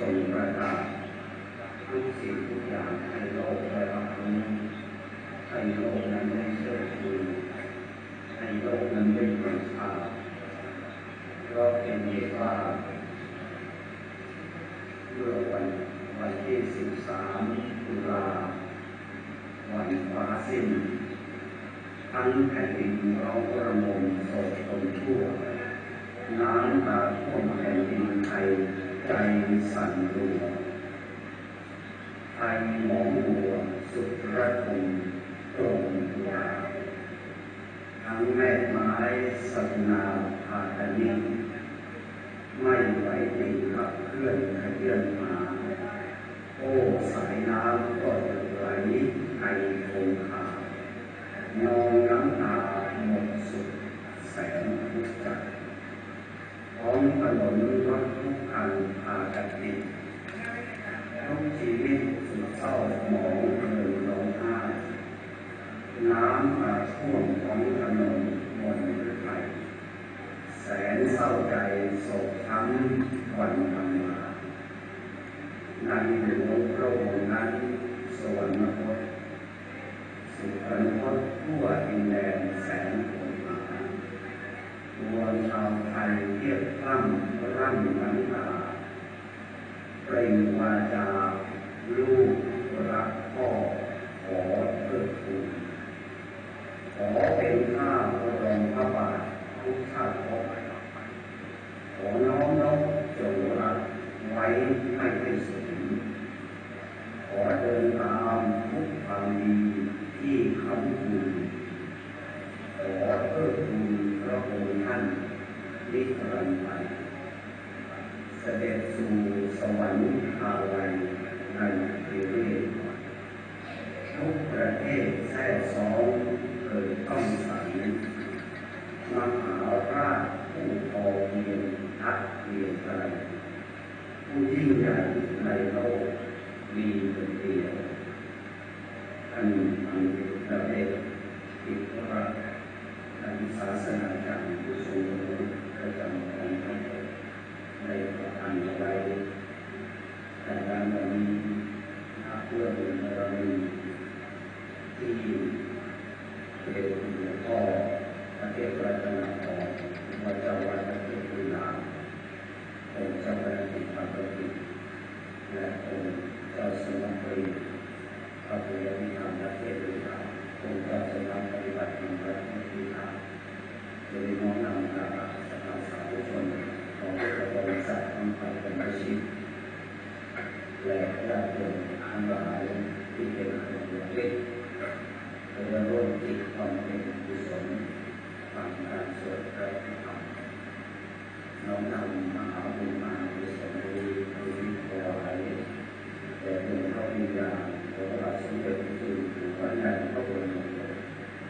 ทรงประกาศทุกสิ่งทุกอย่างให้โลกได้รับรู้ให้โลกนั้นได้เชื่อถือให้โลกนั้นได้บูชาเพราะเป็นเหตุว่าเมื่อวันวันที่13ตุลาวันฟ้าสิ้นทั้งแผ่นดินเราประมงโศกตนทั่ว น้ำตาท่วมแผ่นดินไทย ใจสั่นรัวไทยหมองหัวสุดระทมตรงยาวทั้งแม่ไม้สัตนาพาตนิไม่ไหวติดขับเคลื่อนขยื่นมา ชีวิตสุดเศร้าหมองเริงร้องไห้น้ำมาท่วมท้องถนนบนรถไฟแสนเศร้าใจโศกช้ำวันทำมาในหลวงพระองค์นั้นสวรรคตสุขนพจน์ทั่วดินแดนแสนโหดหมายรวมชาวไทยเทียบคล่ำร่ำน้ำตาเปล่งวาจาลูกรักพ่อขอเทิดทูนขอเป็นข้าพระรองพระบาททุกชาติพบขอน้อมนบจงรักไว้ ให้เป็นสุขขอเดินตามทุกความดีที่คำคุณขอเพิ่มคุณพระองค์ท่านนิรันดร์ไปเสด็จสู่สวรรค์คาไวยในเทเวศทุกประเทศแท้ซ้องเคยต้องสันมหาราช ในโลกมีคนเดียท่านอังกฤษประเทศอิสราท่านศาสนาจารย์ผู้ทรงรู้ประจำของพระองค์ได้ประทานไว้แต่การวันนี้ถ้าเพื่อเป็นบารมีที่เป็นหลวงพ่อประเทศรัตนพรวัดจาวัดประเทศลีลาองจะ และเป็นเจ้สำนักปริพระพุทธวิมแะเทศวิธรรมเป็นจ้สำนักรรมและเทศวิธรรมโดยน้อมนำะสัมมาสัมองค์ของพะบริษัททั้งป็นประชิและญาติมทั้งหลาที่เป็นคนเล็กเราร่วมจิตความเป็นกุศลฟังการสวดพระธรรมน้อมนำมา